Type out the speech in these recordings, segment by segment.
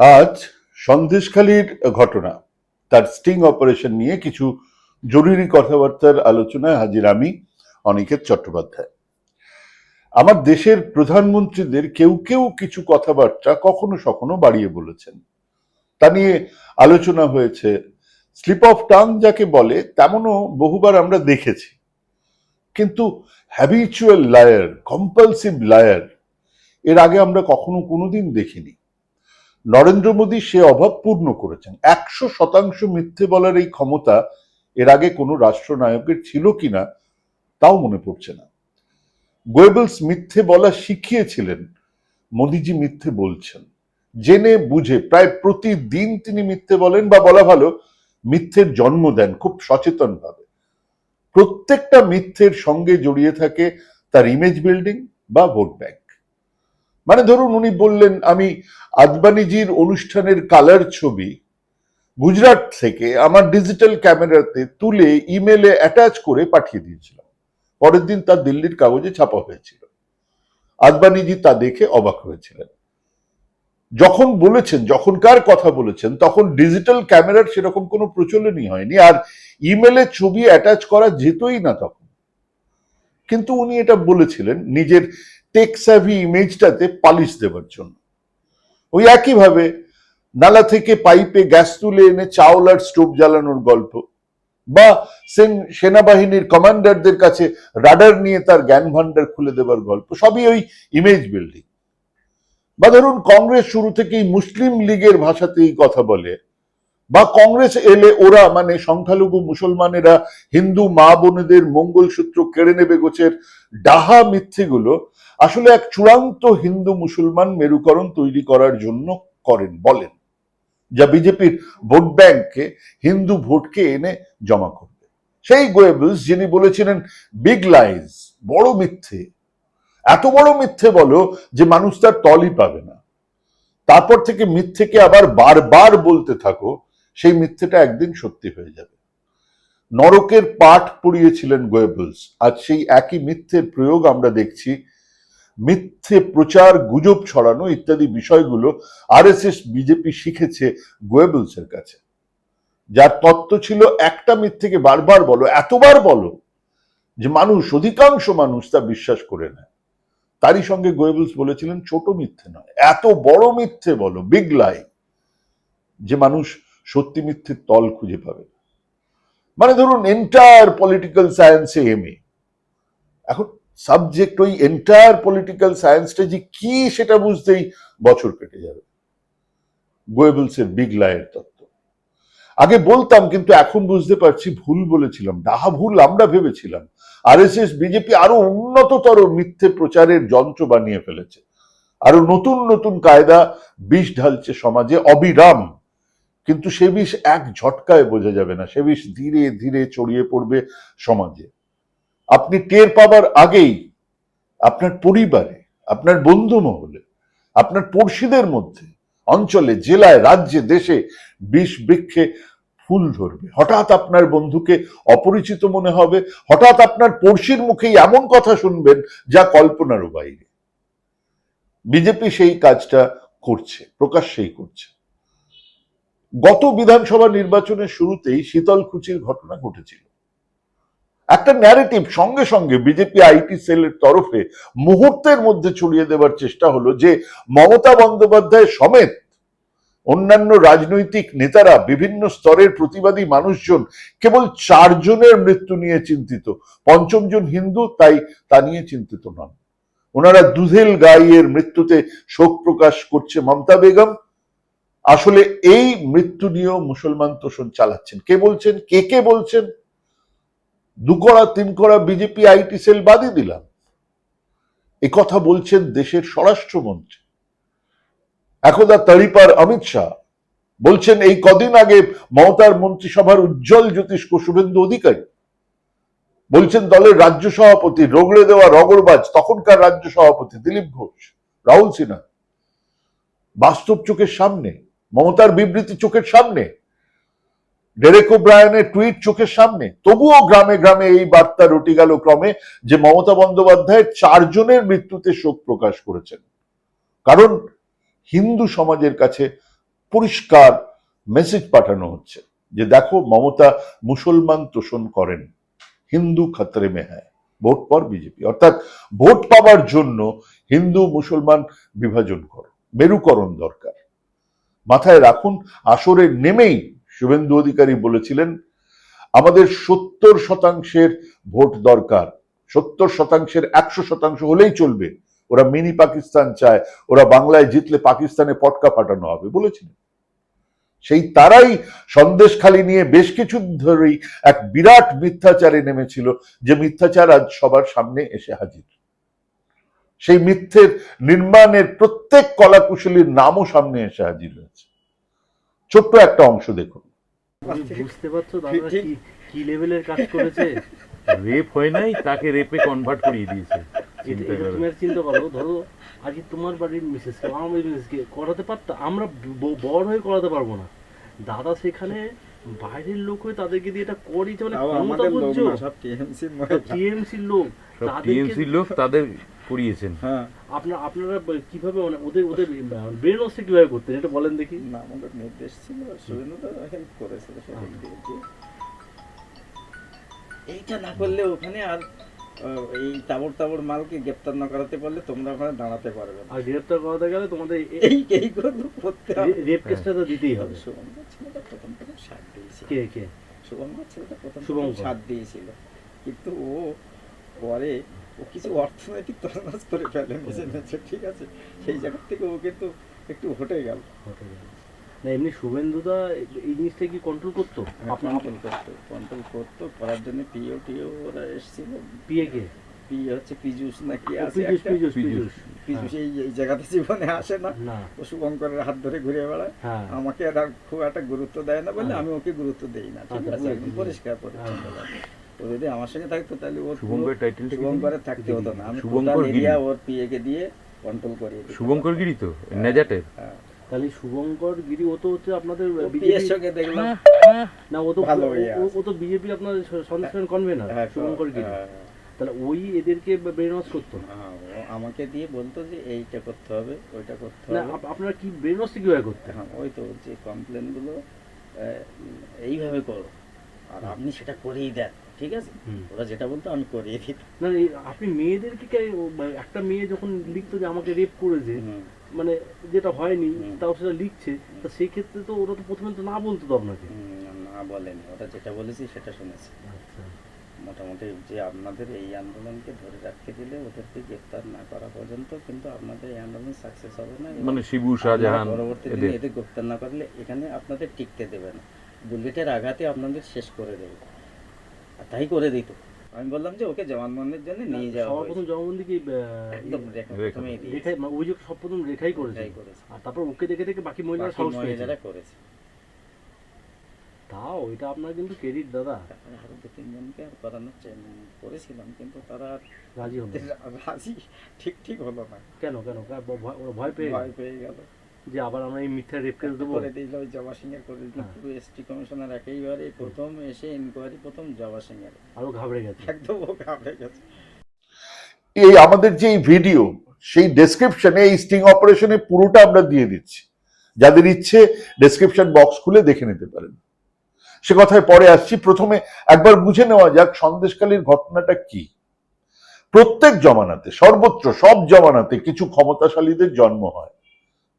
আজ সন্দেশখালীর ঘটনা, তার স্টিং অপারেশন নিয়ে কিছু জরুরি কথাবার্তার আলোচনায় হাজির আমি অনিকেত চট্টোপাধ্যায়। আমার দেশের প্রধানমন্ত্রীদের কেউ কেউ কিছু কথাবার্তা কখনো সখনো বাড়িয়ে বলেছেন। তা নিয়ে আলোচনা হয়েছে। স্লিপ অফ টাং যাকে বলে, তেমনও বহুবার আমরা দেখেছি। কিন্তু হ্যাবিচুয়াল লায়ার কম্পালসিভ লায়ার এর আগে আমরা কখনো কোনোদিন দেখিনি। নরেন্দ্র মোদী সে অভাব পূর্ণ করেছেন। একশো শতাংশ মিথ্যে বলার এই ক্ষমতা এর আগে কোনো রাষ্ট্রনায়কের ছিল কিনা তাও মনে পড়ছে না। গোয়েবলস মিথ্যে বলা শিখিয়েছিলেন, মোদিজি মিথ্যে বলছেন। জেনে বুঝে প্রায় প্রতিদিন তিনি মিথ্যে বলেন বা বলা ভালো, মিথ্যের জন্ম দেন খুব সচেতন ভাবে প্রত্যেকটা মিথ্যের সঙ্গে জড়িয়ে থাকে তার ইমেজ বিল্ডিং বা ভোট ব্যাংক মানে ধরুন উনি বললেন, আমি আদবানিজির অনুষ্ঠানের কালার ছবি গুজরাট থেকে আমার ডিজিটাল ক্যামেরাতে তুলে ইমেলে অ্যাটাচ করে পাঠিয়ে দিয়েছিলাম। পরের দিন তার দিল্লির কাগজে ছাপা হয়েছিল। আদবানিজি তা দেখে অবাক হয়েছিলেন। যখন বলেছেন, যখনকার কথা বলেছেন, তখন ডিজিটাল ক্যামেরার সেরকম কোনো প্রচলনই হয়নি, আর ইমেলে ছবি অ্যাটাচ করা যেতই না তখন। কিন্তু উনি এটা বলেছিলেন, নিজের টেক স্যাভি ইমেজটাতে পালিশ দেওয়ার জন্য। ওই একইভাবে নালা থেকে পাইপে গ্যাস তুলে এনে চাউল আর স্টোভ জ্বালানোর গল্প। বা সেনাবাহিনীর কমান্ডারদের কাছে রাডার নিয়ে তার জ্ঞান ভান্ডার খুলে দেবার গল্প। সবই ওই ইমেজ বিল্ডিং বা ধরুন, কংগ্রেস শুরু থেকেই মুসলিম লীগের ভাষাতেই কথা বলে। বা কংগ্রেস এলে ওরা মানে সংখ্যালঘু মুসলমানেরা হিন্দু মা বোনেদের মঙ্গলসূত্র কেড়ে নেবে গোছের ডাহা মিথ্যেগুলো আসলে এক চূড়ান্ত হিন্দু মুসলমান মেরুকরণ তৈরি করার জন্য করেন, বলেন, যা বিজেপির ভোট ব্যাংককে হিন্দু ভোটকে এনে জমা করবে। সেই গোয়েবলস যিনি বলেছিলেন বিগ লাইজ বড় মিথ্যে। এত বড় মিথ্যে বলো যে মানুষ তার তলই পাবে না। তারপর থেকে মিথ্যেকে আবার বারবার বলতে থাকো, সেই মিথ্যেটা একদিন সত্যি হয়ে যাবে। নরকের পাঠ পড়িয়েছিলেন গোয়েবলস। আজ সেই একই মিথ্যের প্রয়োগ আমরা দেখছি মিথ্যে প্রচার, গুজব ছড়ানো ইত্যাদি বিষয়গুলো আরএসএস, বিজেপি শিখেছে গোয়েবলসের কাছে। যার তত্ত্ব ছিল, একটা মিথ্যেকে বারবার বলো, এতবার বলো, যে মানুষ, অধিকাংশ মানুষ তা বিশ্বাস করে নেয়। তারই সঙ্গে গোয়েবলস বলেছিলেন, ছোট মিথ্যে নয়, এত বড় মিথ্যে বলো বিগ লাই যে মানুষ সত্যি মিথ্যের তল খুঁজে পাবে মানে ধরুন এন্টায়ার পলিটিক্যাল সায়েন্সে এম এখন সাবজেক্ট ওই এন্টায়ার পলিটিক্যাল সায়েন্সটা যে কি সেটা বুঝতেই বছর কেটে যাবে। গোয়েবলসের বিগ লায়ের তত্ত্ব। আগে বলতাম কিন্তু এখন বুঝতে পারছি ভুল বলেছিলাম, ডাহা ভুল আমরা ভেবেছিলাম। আরএসএস বিজেপি আরও উন্নততর মিথ্যে প্রচারের যন্ত্র বানিয়ে ফেলেছে। আরও নতুন নতুন কায়দা বিষ ঢালছে সমাজে, অবিরাম। কিন্তু সে বিষ এক ঝটকায় বোঝা যাবে না, সে বিষ ধীরে ধীরে ছড়িয়ে পড়বে সমাজে। আপনি টের পাবার আগেই আপনার পরিবারে, আপনার বন্ধু মহলে, আপনার পড়শিদের মধ্যে, অঞ্চলে, জেলায়, রাজ্যে, দেশে বিষ বৃক্ষে ফুল ধরবে। হঠাৎ আপনার বন্ধুকে অপরিচিত মনে হবে, হঠাৎ আপনার পড়শির মুখেই এমন কথা শুনবেন যা কল্পনারও বাইরে। বিজেপি সেই কাজটা করছে, প্রকাশ্যেই করছে। গত বিধানসভা নির্বাচনের শুরুতেই শীতলকুচির ঘটনা ঘটেছিল। একটা ন্যারেটিভ সঙ্গে সঙ্গে বিজেপি আইটি সেলের তরফে মুহূর্তের মধ্যে ছড়িয়ে দেওয়ার চেষ্টা হলো যে মমতা বন্দ্যোপাধ্যায় সমেত অন্যান্য রাজনৈতিক নেতারা বিভিন্ন স্তরের প্রতিবাদী মানুষজন কেবল চারজনের মৃত্যু নিয়ে চিন্তিত। পঞ্চমজন হিন্দু, তাই তা নিয়ে চিন্তিত নন। ওনারা দুধেল গাইয়ের মৃত্যুতে শোক প্রকাশ করছে মমতা বেগম। আসলে এই মৃত্যু নিয়েও মুসলমান তোষণ চালাচ্ছেন। কে বলছেন? কে কে বলছেন? দু কড়া তিন কড়া বিজেপি আইটি সেল বাদই দিলাম। এ কথা বলছেন দেশের স্বরাষ্ট্রমন্ত্রী। একদা তড়িপার অমিত শাহ বলছেন, এই কদিন আগে মমতার মন্ত্রিসভার উজ্জ্বল জ্যোতিষ্ক শুভেন্দু অধিকারী বলছেন, দলের রাজ্য সভাপতি রগড়ে দেওয়া রগড়বাজ, তখনকার রাজ্য সভাপতি দিলীপ ঘোষ, রাহুল সিনহা বাস্তব চোখের সামনে, মমতার বিবৃতি চোখের সামনে ডেরেকো ব্রায়নের টুইট চোখের সামনে। তবুও গ্রামে গ্রামে এই বার্তা রটি গেল ক্রমে যে মমতা বন্দ্যোপাধ্যায় চারজনের মৃত্যুতে শোক প্রকাশ করেছেন। কারণ হিন্দু সমাজের কাছে পরিষ্কার মেসেজ পাঠানো হচ্ছে যে, দেখো, মমতা মুসলমান তোষণ করেন। হিন্দু খতরে মে হ্যায়। ভোট পর বিজেপি। অর্থাৎ ভোট পাওয়ার জন্য হিন্দু মুসলমান বিভাজন করো। মেরুকরণ দরকার। মাথায় রাখুন, আসরে নেমেই শুভেন্দু অধিকারী বলেছিলেন, আমাদের সত্তর শতাংশের ভোট দরকার। সত্তর শতাংশের একশো শতাংশ হলেই চলবে। ওরা মিনি পাকিস্তান চায়, ওরা বাংলায় জিতলে পাকিস্তানে পটকা ফাটানো হবে বলেছিলেন। সেই তারাই সন্দেশখালি নিয়ে বেশ কিছু ধরেই এক বিরাট মিথ্যাচারে নেমেছিল, যে মিথ্যাচার আজ সবার সামনে এসে হাজির। সেই মিথ্যের নির্মাণের প্রত্যেক কলাকুশলীর নামও সামনে এসে হাজির হয়েছে। ছোট্ট একটা অংশ দেখুন। বুঝতে পারছ দাদা কি কি লেভেলের কাজ করেছে? রেপ হয় নাই তাকে রেপে কনভার্ট করিয়ে দিয়েছে। চিন্তা করো। তুমি আর চিন্তা করো ধরো আজকে তোমার বাড়ির মিসেসকে আমার বাড়ির মিসেসকে করাতে পারতাম আমরা বড় হয়ে করাতে পারব না। দাদা সেখানে বাইরের লোক হয়ে তাদেরকে দিয়ে এটা করিয়েছে মানে ক্ষমতা বুঝছ? সব টিএমসির লোক। টিএমসির লোক তাদের করিয়েছেন। হ্যাঁ। আপনারা আপনারা কীভাবে মানে ওদের ওদের ব্রেন ওয়াশটা কীভাবে করতেন এটা বলেন দেখি। না আমাদের নির্দেশ ছিল সুরেন্দ্র হেল্প করেছিল সেদিক দিয়ে যে এইটা না করলে ওখানে আর এই তাবড় তাবড় মালকে গ্রেপ্তার না করাতে পারলে তোমরা ওখানে দাঁড়াতে পারবে আর গ্রেপ্তার করাতে গেলে তোমাদের এই এইগুলো করতে হবে। রেপ কেসটা তো দিতেই হবে। শুভঙ্কর ছেলেটা প্রথম প্রথম সাথ দিয়েছিল। কে কে? শুভঙ্কর ছেলেটা প্রথম শুভঙ্কর। দিয়েছিল। কিন্তু ও পরে ও কিছু অর্থনৈতিক তরনাস করে ফেলে মেসে মেসে ঠিক আছে। সেই জায়গা থেকে ও কিন্তু একটু হটে গেল। হতে পারে। না এমনি শুভেন্দুদা এই জিনিসটা কি কন্ট্রোল করতো? কন্ট্রোল করতো কন্ট্রোল করতো। করার জন্য পিও টিও ওরা এসেছিল। পিএ কে? পি হচ্ছে পিজুস নাকি আছে পিজুস পিজুস পিজুস। পিজুস পিজুস এই এই জায়গাতে জীবনে আসে না। না। ও শুভঙ্করের হাত ধরে ঘুরে বেড়ায়। হ্যাঁ। আমাকে আর খুব একটা গুরুত্ব দেয় না বলে হ্যাঁ। আমি ওকে গুরুত্ব দেই না ঠিক আচ্ছা, আছে? পরিষ্কার পরিচ্ছন্ন হ্যাঁ। ও যদি আমার সঙ্গে থাকতো তাহলে ও শুভঙ্কর টাইটেলটা কি থাকতে হতো না। আমি শুভঙ্কর টোটাল গিরি। এরিয়া ওর পিএ কে দিয়ে কন্ট্রোল করিয়ে। শুভঙ্কর গিরি তো নেজাটের। হ্যাঁ। তাহলে শুভঙ্কর গিরি ও তো হচ্ছে আপনাদের ও বিজেপি সঙ্গে দেখলাম। না ও তো ভালো ও- তো বিজেপি আপনার সন্দেশন কনভেনার হ্যাঁ, শুভঙ্কর গিরি। হ্যাঁ, তাহলে ওই এদেরকে ব্রেন ওয়াশ করতো হ্যাঁ, ও আমাকে দিয়ে বলতো যে এইটা করতে হবে ওইটা করতে হবে। আপ- আপনারা কি ব্রেন ওয়াশ কীভাবে করতেন? হ্যাঁ ওই তো যে কমপ্লেনগুলো এইভাবে করো। আর আপনি সেটা করেই দেন। ঠিক আছে? ওরা যেটা বলতো আমি করিয়ে দিতাম। না আপনি মেয়েদেরকে একটা মেয়ে যখন লিখতো যে আমাকে রেপ করেছে মানে যেটা হয়নি তাও সেটা লিখছে তা সেই ক্ষেত্রে তো ওরা তো প্রথমে তো না বলতো তো আপনাকে? না বলেনি। ওরা যেটা বলেছি সেটা শুনেছি। আচ্ছা। মোটামুটি যে আপনাদের এই আন্দোলনকে ধরে রাখতে দিলে ওদেরকে গ্রেপ্তার না করা পর্যন্ত কিন্তু আপনাদের এই আন্দোলন সাকসেস হবে না মানে শিবু শাহজাহান পরবর্তী দিনে এদের। গ্রেপ্তার না করলে এখানে আপনাদের টিকতে দেবে না। বুলেটের আঘাতে আপনাদের শেষ করে দেবে। তাই করে দিত। আমি বললাম যে ওকে জবানবন্দির জন্য নিয়ে যাওয়া সবার প্রথম হয়েছে। কি একদম দিয়েছে। রেখাই ওই যে সব প্রথম রেখাই করেছে। আর তারপর ওকে দেখে দেখে বাকি মহিলারা সাহস পেয়েছে। মহিলারা করেছে। তাও এটা আপনার কিন্তু ক্রেডিট দাদা। আরও দু তিনজনকে আর করানোর করেছিলাম কিন্তু তারা আর রাজি হলো রাজি ঠিক ঠিক হলো না। কেন কেন? ভয়- ওরা ভয় পেয়ে ভয় পেয়ে গেল। যে আবার আমরা এই মিথ্যা রেপ দেবো? করে দিল ওই জবা সিং এর করে দিল হ্যাঁ। পুরো এসটি কমিশনার একেবারে প্রথম এসে ইনকোয়ারি প্রথম জবা সিং এর আরও ঘাবড়ে গেছে। একদম ও ঘাবড়ে গেছে। এই আমাদের যে এই ভিডিও সেই ডেসক্রিপশনে এই স্টিং অপারেশনে পুরোটা আমরা দিয়ে দিচ্ছি। যাদের ইচ্ছে ডেসক্রিপশন বক্স খুলে দেখে নিতে পারেন। সে কথায় পরে আসছি। প্রথমে একবার বুঝে নেওয়া যাক সন্দেশকালীর ঘটনাটা কি। প্রত্যেক জমানাতে সর্বত্র সব জমানাতে কিছু ক্ষমতাশালীদের জন্ম হয়।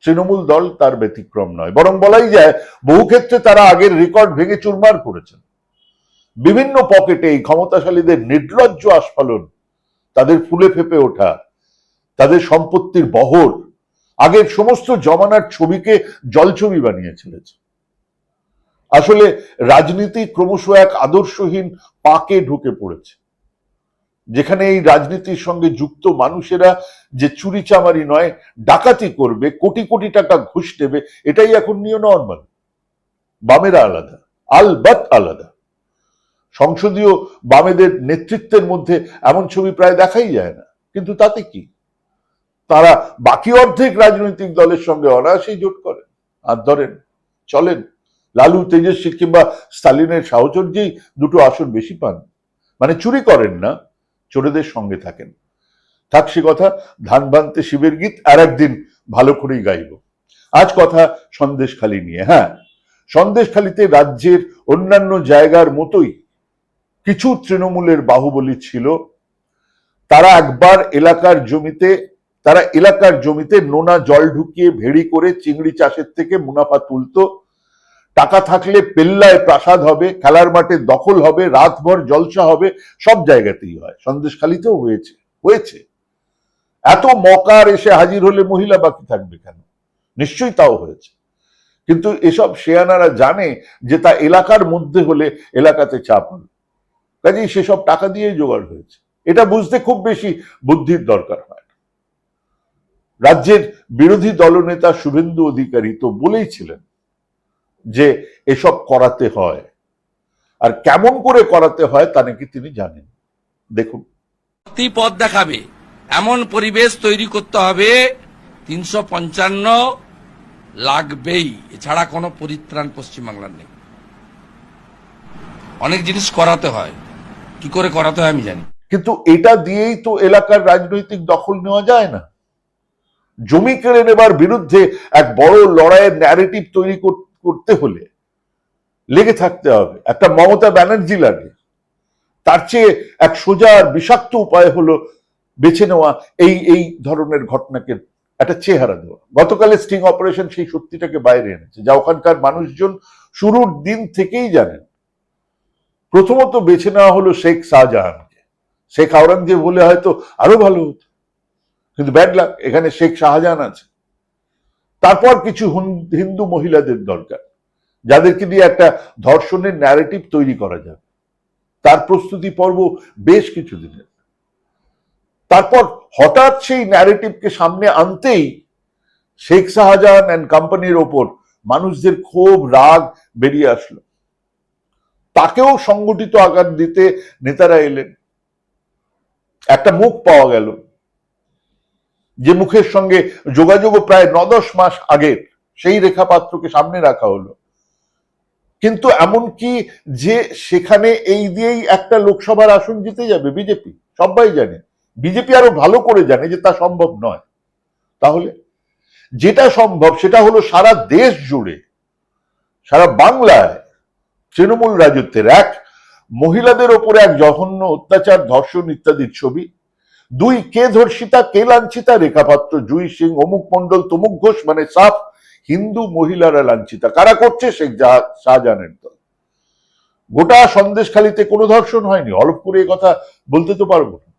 তৃণমূল দল তার ব্যতিক্রম নয়। বরং বলাই যায়, বহু ক্ষেত্রে তারা আগের রেকর্ড ভেঙে চুরমার করেছেন। বিভিন্ন পকেটে এই ক্ষমতাশালীদের নির্লজ্জ আস্ফালন, তাদের ফুলে ফেপে ওঠা, তাদের সম্পত্তির বহর, আগের সমস্ত জমানার ছবিকে জলছবি বানিয়ে চলেছে আসলে রাজনীতি ক্রমশ এক আদর্শহীন পাকে ঢুকে পড়েছে। যেখানে এই রাজনীতির সঙ্গে যুক্ত মানুষেরা যে চুরি চামারি নয়, ডাকাতি করবে, কোটি কোটি টাকা ঘুষ দেবে, এটাই এখন নিয়ে নর্মাল বামেরা আলাদা, আলবাত আলাদা। সংসদীয় বামেদের নেতৃত্বের মধ্যে এমন ছবি প্রায় দেখাই যায় না। কিন্তু তাতে কি? তারা বাকি অর্ধেক রাজনৈতিক দলের সঙ্গে অনায়াসেই জোট করেন আর ধরেন, চলেন। লালু তেজস্বী কিংবা স্টালিনের সাহচর্যেই দুটো আসন বেশি পান। মানে চুরি করেন না চোরেদের সঙ্গে থাকেন। থাক সে কথা, ধান বানতে শিবের গীত আর একদিন ভালো করেই গাইব। আজ কথা সন্দেশখালী নিয়ে হ্যাঁ? সন্দেশখালীতে রাজ্যের অন্যান্য জায়গার মতোই কিছু তৃণমূলের বাহুবলী ছিল। তারা একবার এলাকার জমিতে, তারা এলাকার জমিতে নোনা জল ঢুকিয়ে ভেড়ি করে চিংড়ি চাষের থেকে মুনাফা তুলতো। টাকা থাকলে পেল্লায় প্রাসাদ হবে, খেলার মাঠে দখল হবে, রাতভর জলসা হবে, সব জায়গাতেই হয়। সন্দেশখালীতেও হয়েছে হয়েছে। এত মকার এসে হাজির হলে মহিলা বাকি থাকবে কেন? নিশ্চয়ই তাও হয়েছে। কিন্তু এসব শেয়ানারা জানে যে তা এলাকার মধ্যে হলে এলাকাতে চাপ হবে। কাজেই সেসব টাকা দিয়ে জোগাড় হয়েছে। এটা বুঝতে খুব বেশি বুদ্ধির দরকার হয় রাজ্যের বিরোধী দলনেতা শুভেন্দু অধিকারী তো বলেইছিলেন যে এসব করাতে হয়। আর কেমন করে করাতে হয় তা নাকি তিনি জানেন। দেখুন। পথ দেখাবে। এমন পরিবেশ তৈরি করতে হবে তিনশো পঞ্চান্ন লাগবেই। এছাড়া কোনো পরিত্রাণ পশ্চিমবাংলার নেই। অনেক জিনিস করাতে হয়। কি করে করাতে হয় আমি জানি। কিন্তু এটা দিয়েই তো এলাকার রাজনৈতিক দখল নেওয়া যায় না। জমি কেড়ে নেবার বিরুদ্ধে এক বড় লড়াইয়ের ন্যারেটিভ তৈরি কর- করতে হলে লেগে থাকতে হবে। একটা মমতা ব্যানার্জি লাগে, তার চেয়ে এক সোজা আর বিষাক্ত উপায় হলো বেছে নেওয়া এই এই ধরনের ঘটনাকে একটা চেহারা দেওয়া। গতকালের স্টিং অপারেশন সেই সত্যিটাকে বাইরে এনেছে। যা ওখানকার মানুষজন শুরুর দিন থেকেই জানেন। প্রথমত বেছে নেওয়া হলো শেখ শাহজাহানকে। শেখ আওরঙ্গজেব বলে হয়তো আরও ভালো হতো। কিন্তু ব্যাড লাক এখানে শেখ শাহজাহান আছে। তারপর কিছু হিন্দু মহিলাদের দরকার, যাদেরকে দিয়ে একটা ধর্ষণের ন্যারেটিভ তৈরি করা যাবে তার প্রস্তুতি পর্ব বেশ কিছু দিনের তারপর হঠাৎ সেই ন্যারেটিভকে সামনে আনতেই শেখ শাহজাহান অ্যান্ড কোম্পানির ওপর মানুষদের ক্ষোভ, রাগ বেরিয়ে আসলো। তাকেও সংগঠিত আকার দিতে নেতারা এলেন। একটা মুখ পাওয়া গেল। যে মুখের সঙ্গে যোগাযোগও প্রায় ন দশ মাস আগের সেই রেখাপাত্রকে সামনে রাখা হলো। কিন্তু এমন কি যে সেখানে এই দিয়েই একটা লোকসভার আসন জিতে যাবে বিজেপি? সবাই জানে। বিজেপি আরও ভালো করে জানে যে তা সম্ভব নয়। তাহলে যেটা সম্ভব সেটা হলো সারা দেশ জুড়ে, সারা বাংলায় তৃণমূল রাজত্বের এক মহিলাদের ওপরে এক জঘন্য অত্যাচার, ধর্ষণ ইত্যাদির ছবি দুই কে ধর্ষিতা, কে লাঞ্ছিতা, রেখাপাত্র, জুই সিং, অমুক মন্ডল তমুক ঘোষ মানে সাফ হিন্দু মহিলারা লাঞ্ছিতা। কারা করছে? শেখ জাহা- শাহজাহানের দল। গোটা সন্দেশখালিতে কোনো ধর্ষণ হয়নি। অল্প করে কথা বলতে তো পারব না।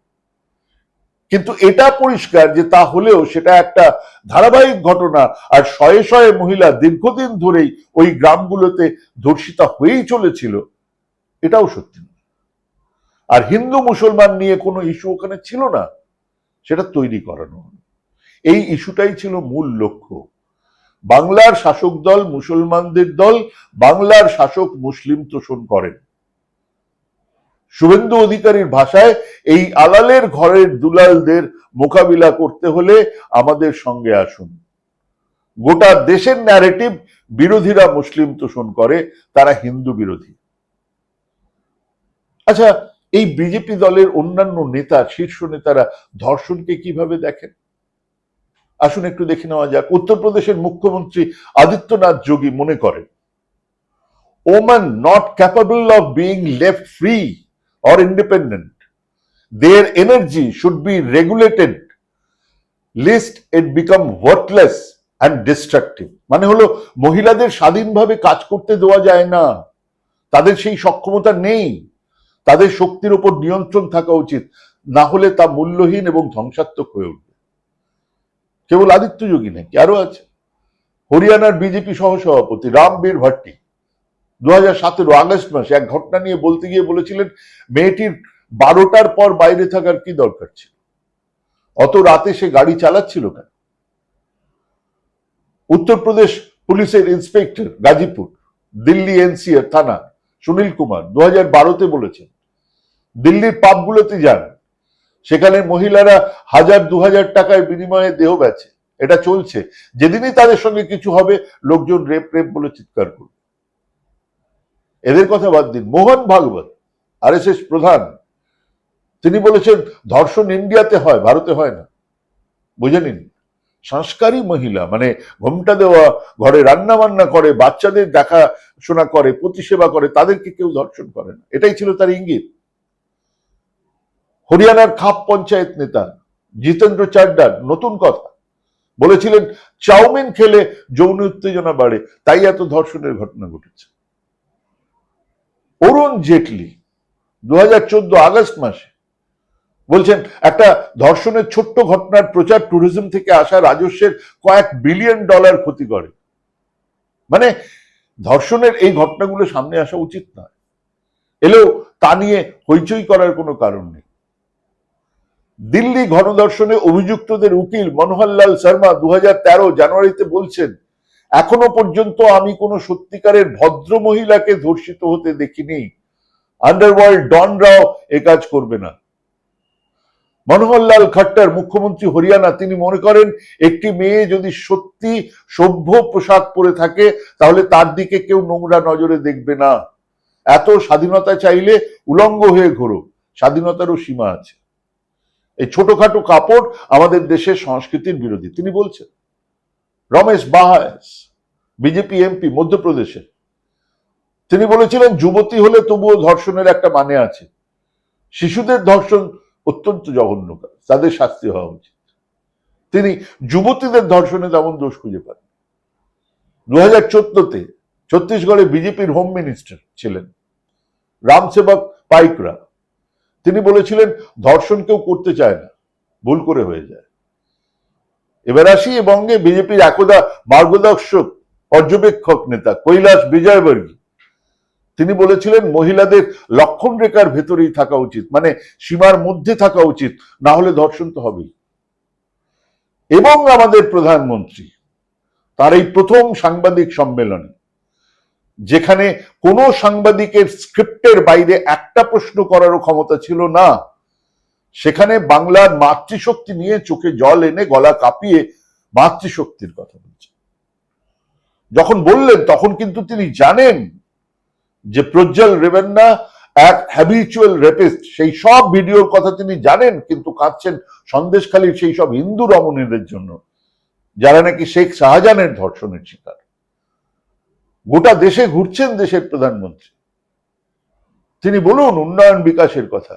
কিন্তু এটা পরিষ্কার যে তা হলেও সেটা একটা ধারাবাহিক ঘটনা আর শয়ে শয়ে মহিলা দীর্ঘদিন ধরেই ওই গ্রামগুলোতে ধর্ষিতা হয়েই চলেছিল, এটাও সত্যি আর হিন্দু মুসলমান নিয়ে কোনো ইস্যু ওখানে ছিল না, সেটা তৈরি করানো। এই ইস্যুটাই ছিল মূল লক্ষ্য। বাংলার শাসক দল, মুসলমানদের দল, বাংলার শাসক মুসলিম তোষণ করেন। শুভেন্দু অধিকারীর ভাষায় এই আলালের ঘরের দুলালদের মোকাবিলা করতে হলে আমাদের সঙ্গে আসুন। গোটা দেশের ন্যারেটিভ বিরোধীরা মুসলিম তোষণ করে, তারা হিন্দু বিরোধী। আচ্ছা এই বিজেপি দলের অন্যান্য নেতা, শীর্ষ নেতারা ধর্ষণকে কীভাবে দেখেন? আসুন একটু দেখে নেওয়া যাক। উত্তরপ্রদেশের মুখ্যমন্ত্রী আদিত্যনাথ যোগী মনে করেন woman not capable of being left free or independent their energy should be regulated lest it become worthless and destructive মানে হলো, মহিলাদের স্বাধীনভাবে কাজ করতে দেওয়া যায় না। তাদের সেই সক্ষমতা নেই। তাদের শক্তির উপর নিয়ন্ত্রণ থাকা উচিত। না হলে তা মূল্যহীন এবং ধ্বংসাত্মক হয়ে উঠবে। কেবল আদিত্য যোগী নাকি আরও আছে? হরিয়ানার বিজেপি সহসভাপতি রামবীর ভাট্টি দু হাজার সতেরো আগস্ট মাসে এক ঘটনা নিয়ে বলতে গিয়ে বলেছিলেন, মেয়েটির বারোটার পর বাইরে থাকার কি দরকার ছিল? অত রাতে সে গাড়ি চালাচ্ছিল কেন? উত্তরপ্রদেশ পুলিশের ইন্সপেক্টর গাজীপুর, দিল্লি এনসিআর থানা সুনীল কুমার দু হাজার বারোতে বলেছেন, দিল্লির পাবগুলোতে যান, সেখানে মহিলারা হাজার দু হাজার টাকায় বিনিময়ে দেহ বেচে, এটা চলছে, যেদিনই তাদের সঙ্গে কিছু হবে, লোকজন রেপ রেপ বলে চিৎকার করবে। এদের কথা বাদ দিন, মোহন ভাগবত আর প্রধান, তিনি বলেছেন, ধর্ষণ ইন্ডিয়াতে হয়, ভারতে হয় না, বুঝে নিন। সংস্কারী মহিলা মানে ঘোমটা দেওয়া, ঘরে রান্না বান্না করে, বাচ্চাদের দেখাশোনা করে প্রতিসেবা করে, তাদেরকে কেউ ধর্ষণ করে না। এটাই ছিল তার ইঙ্গিত। হরিয়ানার খাপ পঞ্চায়েত নেতা জিতেন্দ্র চাড্ডার, নতুন কথা। বলেছিলেন, চাউমিন খেলে যৌন উত্তেজনা বাড়ে, তাই এত ধর্ষণের ঘটনা ঘটেছে। অরুণ জেটলি দু হাজার চোদ্দ আগস্ট মাসে বলছেন, একটা ধর্ষণের ছোট্ট ঘটনার প্রচার ট্যুরিজম থেকে আসা রাজস্বের কয়েক বিলিয়ন ডলার ক্ষতি করে। মানে ধর্ষণের এই ঘটনাগুলো সামনে আসা উচিত নয়। এলেও তা নিয়ে হইচই করার কোনো কারণ নেই। দিল্লি গণধর্ষণে অভিযুক্তদের উকিল মনোহরলাল শর্মা দু হাজার তেরো জানুয়ারিতে বলছেন, এখনও পর্যন্ত আমি কোনো সত্যিকারের ভদ্র মহিলাকে ধর্ষিত হতে দেখিনি। আন্ডারওয়ার্ল্ড ডনরাও এ কাজ করবে না। মনোহরলাল খট্টার মুখ্যমন্ত্রী হরিয়ানা, তিনি মনে করেন একটি মেয়ে যদি সত্যি সভ্য পোশাক পরে থাকে, তাহলে তার দিকে কেউ নোংরা নজরে দেখবে না। এত স্বাধীনতা চাইলে উলঙ্গ হয়ে ঘোরো। স্বাধীনতারও সীমা আছে। এই ছোটখাটো কাপড় আমাদের দেশের সংস্কৃতির বিরোধী, তিনি বলছেন। রমেশ বাহাস, বিজেপি, এমপি, মধ্যপ্রদেশে। তিনি বলেছিলেন, যুবতী হলে তবুও ধর্ষণের একটা মানে আছে। শিশুদের ধর্ষণ অত্যন্ত জঘন্য কাজ। তাদের শাস্তি হওয়া উচিত। তিনি যুবতীদের ধর্ষণে তেমন দোষ খুঁজে পান দু হাজার চোদ্দতে ছত্তিশগড়ে বিজেপির হোম মিনিস্টার ছিলেন রামসেবক পাইকরা তিনি বলেছিলেন, ধর্ষণ কেউ করতে চায় না, ভুল করে হয়ে যায়। এবার আসি বঙ্গে বিজেপির একদা মার্গদর্শক পর্যবেক্ষক নেতা কৈলাস বিজয়বর্গী। তিনি বলেছিলেন, মহিলাদের লক্ষণ রেখার ভেতরেই থাকা উচিত মানে সীমার মধ্যে থাকা উচিত, না হলে ধর্ষণ তো হবেই। এবং আমাদের প্রধানমন্ত্রী, তার এই প্রথম সাংবাদিক সম্মেলনে, যেখানে কোনো সাংবাদিকের স্ক্রিপ্টের বাইরে একটা প্রশ্ন করারও ক্ষমতা ছিল না, সেখানে বাংলার মাতৃশক্তি নিয়ে চোখে জল এনে গলা কাঁপিয়ে মাতৃশক্তির কথা বলছেন। যখন বললেন, তখন কিন্তু তিনি জানেন যে প্রজ্জ্বল রেবেন্না এক হ্যাবিচুয়াল রেপিস্ট সেই সব ভিডিওর কথা তিনি জানেন, কিন্তু কাঁদছেন সন্দেশখালীর সেই সব হিন্দু রমণীদের জন্য, যারা নাকি শেখ শাহজাহানের ধর্ষণের শিকার। গোটা দেশে ঘুরছেন দেশের প্রধানমন্ত্রী। তিনি বলুন, উন্নয়ন বিকাশের কথা।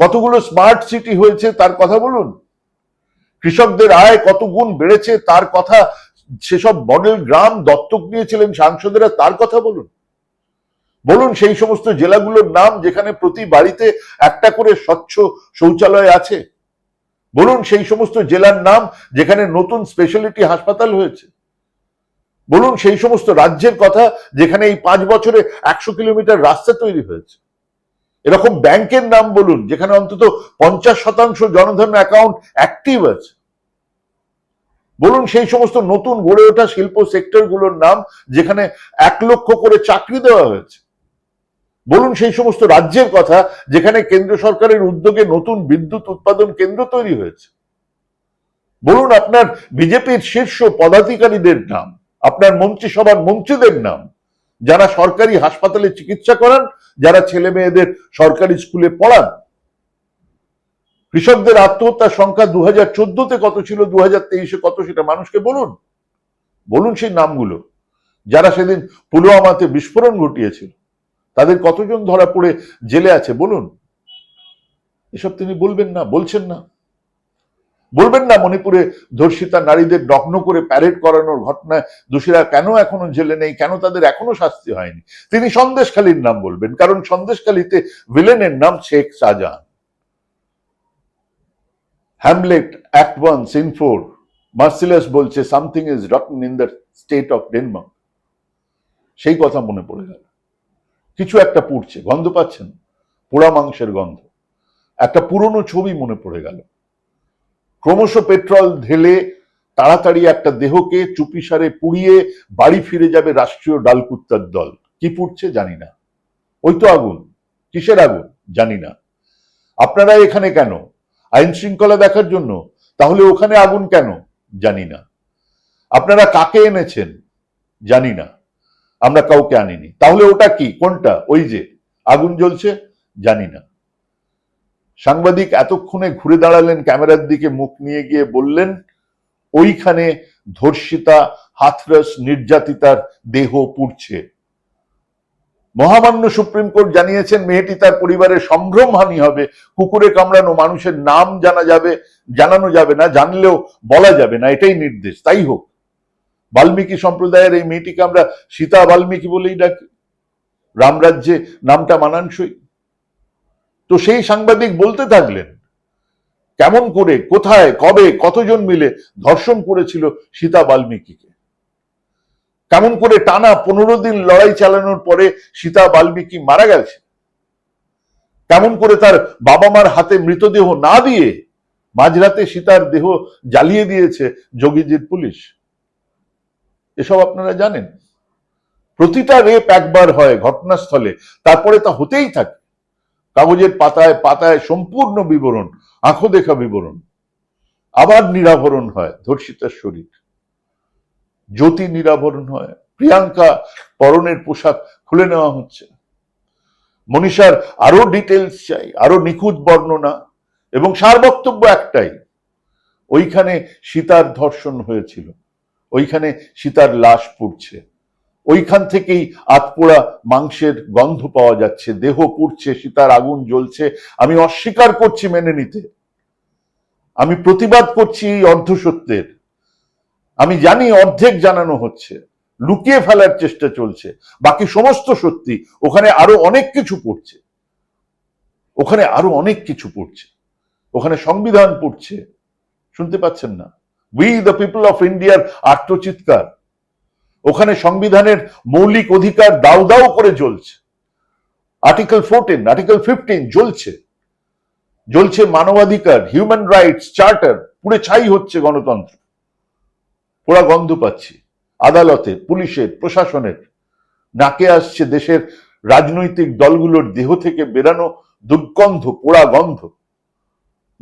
কতগুলো স্মার্ট সিটি হয়েছে তার কথা বলুন। কৃষকদের আয় কত গুণ বেড়েছে তার কথা সেসব মডেল গ্রাম দত্তক নিয়েছিলেন সাংসদেরা, তার কথা বলুন। বলুন সেই সমস্ত জেলাগুলোর নাম যেখানে প্রতি বাড়িতে একটা করে স্বচ্ছ শৌচালয় আছে। বলুন সেই সমস্ত জেলার নাম যেখানে নতুন স্পেশালিটি হাসপাতাল হয়েছে। বলুন সেই সমস্ত রাজ্যের কথা যেখানে এই পাঁচ বছরে একশো কিলোমিটার রাস্তা তৈরি হয়েছে। এরকম ব্যাংকের নাম বলুন, যেখানে অন্তত পঞ্চাশ শতাংশ জনধন অ্যাকাউন্ট অ্যাক্টিভ আছে। বলুন সেই সমস্ত নতুন গড়ে ওঠা শিল্প সেক্টরগুলোর নাম যেখানে এক লক্ষ করে চাকরি দেওয়া হয়েছে। বলুন সেই সমস্ত রাজ্যের কথা যেখানে কেন্দ্র সরকারের উদ্যোগে নতুন বিদ্যুৎ উৎপাদন কেন্দ্র তৈরি হয়েছে। বলুন আপনার বিজেপির শীর্ষ পদাধিকারীদের নাম, আপনার মন্ত্রিসভার মন্ত্রীদের নাম, যারা সরকারি হাসপাতালে চিকিৎসা করান, যারা ছেলে মেয়েদের সরকারি স্কুলে পড়ান কৃষকদের আত্মহত্যার সংখ্যা দু হাজার চোদ্দতে কত ছিল দু হাজার তেইশে কত সেটা মানুষকে বলুন। বলুন সেই নামগুলো। যারা সেদিন পুলওয়ামাতে বিস্ফোরণ ঘটিয়েছিল, তাদের কতজন ধরা পড়ে জেলে আছে বলুন। এসব তিনি বলবেন না, বলছেন না। বলবেন না মণিপুরে ধর্ষিতা নারীদের নগ্ন করে প্যারেড করানোর ঘটনায় দোষীরা কেন এখনও জেলে নেই, কেন তাদের এখনও শাস্তি হয়নি? তিনি সন্দেশখালীর নাম বলবেন, কারণ সন্দেশখালীতে ভিলেনের নাম Sheikh Shahjahan. Hamlet act one scene four Marcellus বলছে something is rotten in the state of Denmark সেই কথা মনে পড়ে গেল। কিছু একটা পুড়ছে, গন্ধ পাচ্ছেন? পোড়া মাংসের গন্ধ। একটা পুরনো ছবি মনে পড়ে গেল। ক্রমশ পেট্রোল ঢেলে তাড়াতাড়ি একটা দেহকে চুপিসারে পুড়িয়ে বাড়ি ফিরে যাবে রাষ্ট্রীয় ডালকুত্তার দল। কি পুড়ছে জানি না। ওই তো আগুন। কিসের আগুন? জানি না। আপনারা এখানে কেন? আইন শৃঙ্খলা দেখার জন্য, তাহলে ওখানে আগুন কেন? জানি না। আপনারা কাকে এনেছেন? জানি না। আমরা কাউকে আনিনি। তাহলে ওটা কি? কোনটা? ওই যে, আগুন জ্বলছে? জানি না। সাংবাদিক এতক্ষণে ঘুরে দাঁড়ালেন, ক্যামেরার দিকে মুখ নিয়ে গিয়ে বললেন, ওইখানে ধর্ষিতা, হাথরস, নির্যাতিতার দেহ পুড়ছে। মহামান্য সুপ্রিম কোর্ট জানিয়েছেন, মেয়েটি তার পরিবারের সম্ভ্রমহানি হবে। কুকুরে কামড়ানো মানুষের নাম জানা যাবে, জানানো যাবে না, জানলেও বলা যাবে না। এটাই নির্দেশ। তাই হোক, বাল্মীকি সম্প্রদায়ের এই মেয়েটিকে আমরা সীতা বাল্মীকি বলেই ডাকি। রামরাজ্যে নামটা মানানসই। তো সেই সাংবাদিক বলতে থাকলেন, কেমন করে, কোথায়, কবে, কতজন মিলে ধর্ষণ করেছিল সীতা বাল্মীকিকে? কেমন করে টানা পনেরো দিন লড়াই চালানোর পরে সীতা বাল্মীকি মারা গেছে? কেমন করে তার বাবা মার হাতে মৃতদেহ না দিয়ে মাঝরাতে সীতার দেহ জ্বালিয়ে দিয়েছে যোগীজির পুলিশ? এসব আপনারা জানেন। প্রতিটা রেপ একবার হয় ঘটনাস্থলে, তারপরে তা হতেই থাকে। কাগজের পাতায় পাতায় সম্পূর্ণ বিবরণ, আঁখো দেখা বিবরণ। আবার নিরাভরণ হয় ধর্ষিতার শরীর। জ্যোতি নিরাভরণ হয়। প্রিয়াঙ্কা পরনের পোশাক খুলে নেওয়া হচ্ছে। মনীষার আরও ডিটেলস চাই, আরও নিখুঁত বর্ণনা, এবং সার বক্তব্য একটাই, ওইখানে সীতার ধর্ষণ হয়েছিল, ওইখানে সীতার লাশ পুড়ছে, ওইখান থেকেই আতপোড়া মাংসের গন্ধ পাওয়া যাচ্ছে, দেহ পুড়ছে, সীতার আগুন জ্বলছে, আমি অস্বীকার করছি মেনে নিতে, আমি প্রতিবাদ করছি এই অর্ধসত্যের আমি জানি অর্ধেক জানানো হচ্ছে। লুকিয়ে ফেলার চেষ্টা চলছে। বাকি সমস্ত সত্যি। ওখানে আরও অনেক কিছু পড়ছে। ওখানে আরও অনেক কিছু পড়ছে। ওখানে সংবিধান পড়ছে। শুনতে পাচ্ছেন না? উই দ্য পিপল অফ ইন্ডিয়ার আত্মচিৎকার। ওখানে সংবিধানের মৌলিক অধিকার দাও দাও করে জ্বলছে। আর্টিকেল ফোরটিন আর্টিকেল ফিফটিন জ্বলছে। জ্বলছে মানবাধিকার হিউম্যান রাইটস চার্টার পুড়ে ছাই হচ্ছে গণতন্ত্র। পোড়া গন্ধ পাচ্ছি। আদালতে, পুলিশের, প্রশাসনের। নাকে আসছে দেশের রাজনৈতিক দলগুলোর দেহ থেকে বেরানো দুর্গন্ধ, পোড়া গন্ধ।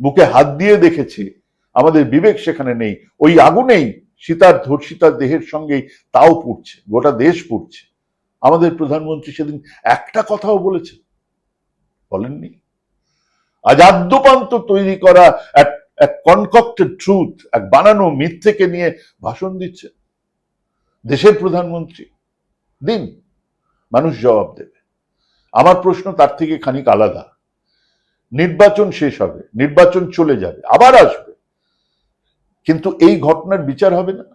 বুকে হাত দিয়ে দেখেছি, আমাদের বিবেক সেখানে নেই। ওই আগুনেই সীতার ধর্ষিতার দেহের সঙ্গেই তাও পুড়ছে, গোটা দেশ পুড়ছে। আমাদের প্রধানমন্ত্রী সেদিন একটা কথাও বলেছে বলেননি। আজ আদ্যপান্ত তৈরি করা এক এক কনকক্টেড ট্রুথ এক বানানো মিথ্যেকে নিয়ে ভাষণ দিচ্ছে। দেশের প্রধানমন্ত্রী, দিন, মানুষ জবাব দেবে। আমার প্রশ্ন তার থেকে খানিক আলাদা। নির্বাচন শেষ হবে, নির্বাচন চলে যাবে, আবার আসবে। কিন্তু এই ঘটনার বিচার হবে না।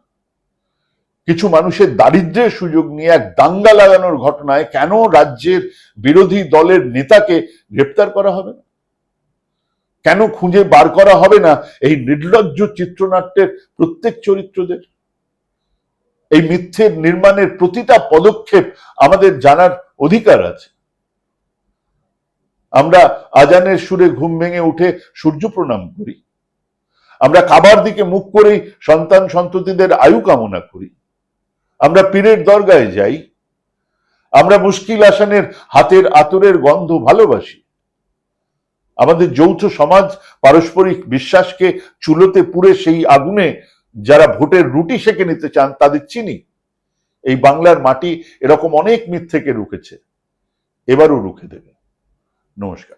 কিছু মানুষের দারিদ্র্যের সুযোগ নিয়ে এক দাঙ্গা লাগানোর ঘটনায় কেন রাজ্যের বিরোধী দলের নেতাকে গ্রেপ্তার করা হবে না? কেন খুঁজে বার করা হবে না? এই নির্লজ্জ চিত্রনাট্যের প্রত্যেক চরিত্রদের। এই মিথ্যের নির্মাণের প্রতিটা পদক্ষেপ আমাদের জানার অধিকার আছে। আমরা আজানের সুরে ঘুম ভেঙে উঠে সূর্য প্রণাম করি। আমরা কাবার দিকে মুখ করেই সন্তান সন্ততিদের আয়ু কামনা করি। আমরা পীরের দরগায় যাই। আমরা মুশকিল আসানের হাতের আতরের গন্ধ ভালোবাসি। আমাদের যৌথ সমাজ পারস্পরিক বিশ্বাসকে চুলোতে পুড়ে সেই আগুনে যারা ভোটের রুটি সেঁকে নিতে চান, তাদের চিনি। এই বাংলার মাটি এরকম অনেক মিথ্যেকে রুখেছে। এবারও রুখে দেবে। নমস্কার।